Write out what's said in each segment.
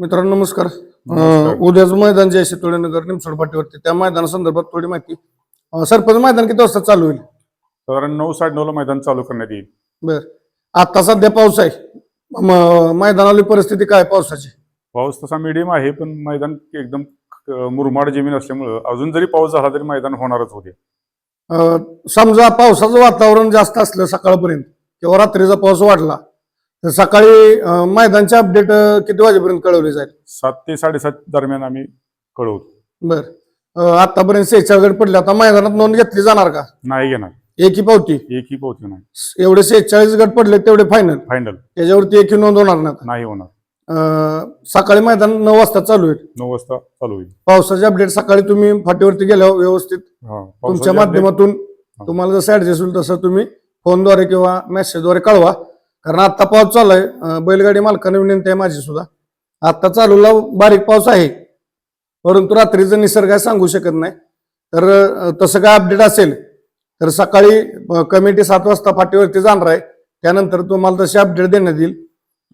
मित्रांनो नमस्कार. उद्याच मैदान जे आहे शितोडीनगर निमसोड पाटीवरती त्या मैदानासंदर्भात थोडी माहिती. अं, सरपंच मैदान किती वाजता चालू होईल? साधारण नऊ साडे नऊला मैदान चालू करण्यात येईल. बर. आता सध्या पाऊस आहे. म- मैदानाली परिस्थिती काय पावसाची? पाऊस तसा मीडियम आहे पण मैदान एकदम अं, मुरमाड जमीन असल्यामुळं अजून जरी पाऊस झाला तरी मैदान होणारच होते अं, समजा पावसाचं वातावरण जास्त असलं सकाळपर्यंत किंवा रात्रीचा पाऊस वाढला तर सकाळी अं, मैदानचे अपडेट किती वाजेपर्यंत कळवले जाईल? सात ते साडेसात दरम्यान आम्ही कळवतो. बर. अं, आतापर्यंत शेहेचाळ गट पडले. आता मैदानात नोंद घेतली जाणार का? नाही घेणार. एकही पावती? एकही पोहोचू नाही. एवढे शेहेचाळीस गट पडले तेवढे फायनल फायनल त्याच्यावरती एकही नोंद होणार नाही आता. नाही होणार. सकाळी मैदान नऊ वाजता चालू आहे. नऊ वाजता चालू होईल पावसाचे अपडेट सकाळी तुम्ही फाटीवरती गेल्यावर व्यवस्थित. हा, तुमच्या पावसाचे माध्यमातून तुम्हाला जसं ऍडजस्ट होईल तसं तुम्ही फोनद्वारे किंवा मेसेजद्वारे कळवा. कारण आत्ता पाऊस चालू आहे बैलगाडी मालकाने विनंती आहे माझी सुद्धा. आत्ता चालूला बारीक पाऊस आहे. परंतु रात्रीचं निसर्ग आहे सांगू शकत नाही. तर तसं काय अपडेट असेल तर सकाळी कमिटी सात वाजता फाटीवरती जाणार आहे. त्यानंतर तुम्हाला तसे अपडेट देण्यात येईल.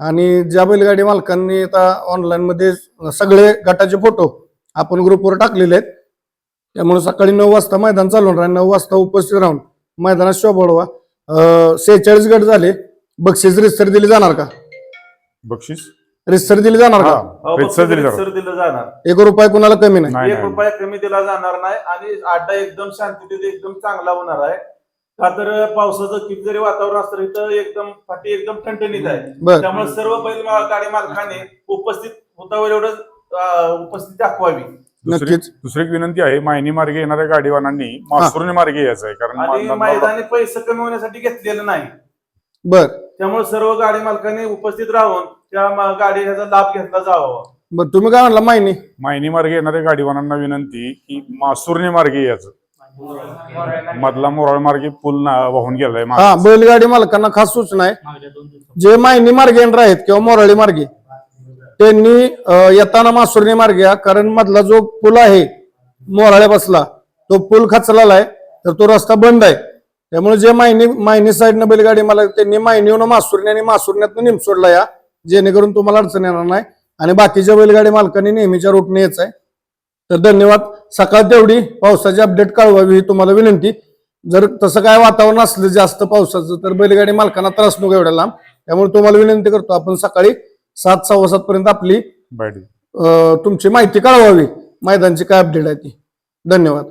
आणि ज्या बैलगाडी मालकांनी आता ऑनलाईनमध्ये सगळे गटाचे फोटो आपण ग्रुपवर टाकलेले आहेत. त्यामुळे सकाळी नऊ वाजता मैदान चालू होणार आहे नऊ वाजता उपस्थित राहून मैदानात शोभा सेहेचाळीस गट झाले. बक्षीस रिस्तर दिली जाणार का? बक्षीस? रिस्तर दिली जाणार का? हा रितसर दिली जाणार. सर दिलं जाणार. एक रुपये कुणाला कमी नाही. नाही एक नाही. रुपया कमी दिला जाणार नाही आणि अड्डा एकदम शांततेत एकदम चांगला होणार आहे. का तर पावसाचं किती जरी वातावरण असतं इथं एकदम फाटी एकदम ठणठणीत आहे. बर. त्यामुळे सर्व बैल मा- गाडी मालकाने उपस्थित एवढं अं, उपस्थिती दाखवावी. दुसरी नक्कीच. दुसरी एक विनंती आहे मायनी मार्गे येणाऱ्या गाडीवानांनी मासुर्णी मार्गे यायचं आहे कारण आणि मैदानी पैसे कमवण्यासाठी घेतलेलं नाही. बर. त्यामुळे सर्व गाडी मालकांनी उपस्थित राहून त्या मा- गाडी ह्याचा लाभ घेतला जावा. बर तुम्ही काय म्हणला माहिनी मायनी मार्गे येणाऱ्या गाडीवानांना विनंती की मासुर्णी मार्गे यायचं. मधला मोराळ मार्गे पूल ना- वाहून गेलाय मागे. हा बैलगाडी मालकांना खास सूचना आहे. जे मायनी मार्गे येणार आहेत किंवा मोराळी मार्गे त्यांनी अं, येताना मासुर्णी मार्गे या कारण मधला जो पूल आहे मोराळ्या बसला तो पूल खचलेला आहे तर तो रस्ता बंद आहे. त्यामुळे जे मायनी मायनी साईडनं बैलगाडी मला त्यांनी मायनीहून मासुर्णी आणि मासुरण्यातनं निमसोडला या जेणेकरून तुम्हाला अडचण येणार नाही. आणि बाकीच्या बैलगाडी मालकांनी नेहमीच्या रूटने यायचं आहे तर धन्यवाद. सकाळ तेवढी पावसाची अपडेट कळवावी ही तुम्हाला विनंती. जर तसं काय वातावरण असलं जास्त पावसाचं तर बैलगाडी मालकांना त्रास नको एवढ्या लांब. त्यामुळे तुम्हाला विनंती करतो आपण सकाळी सात सव्वा सात पर्यंत आपली तुमची माहिती कळवावी. मैदानची काय अपडेट आहे ती. धन्यवाद.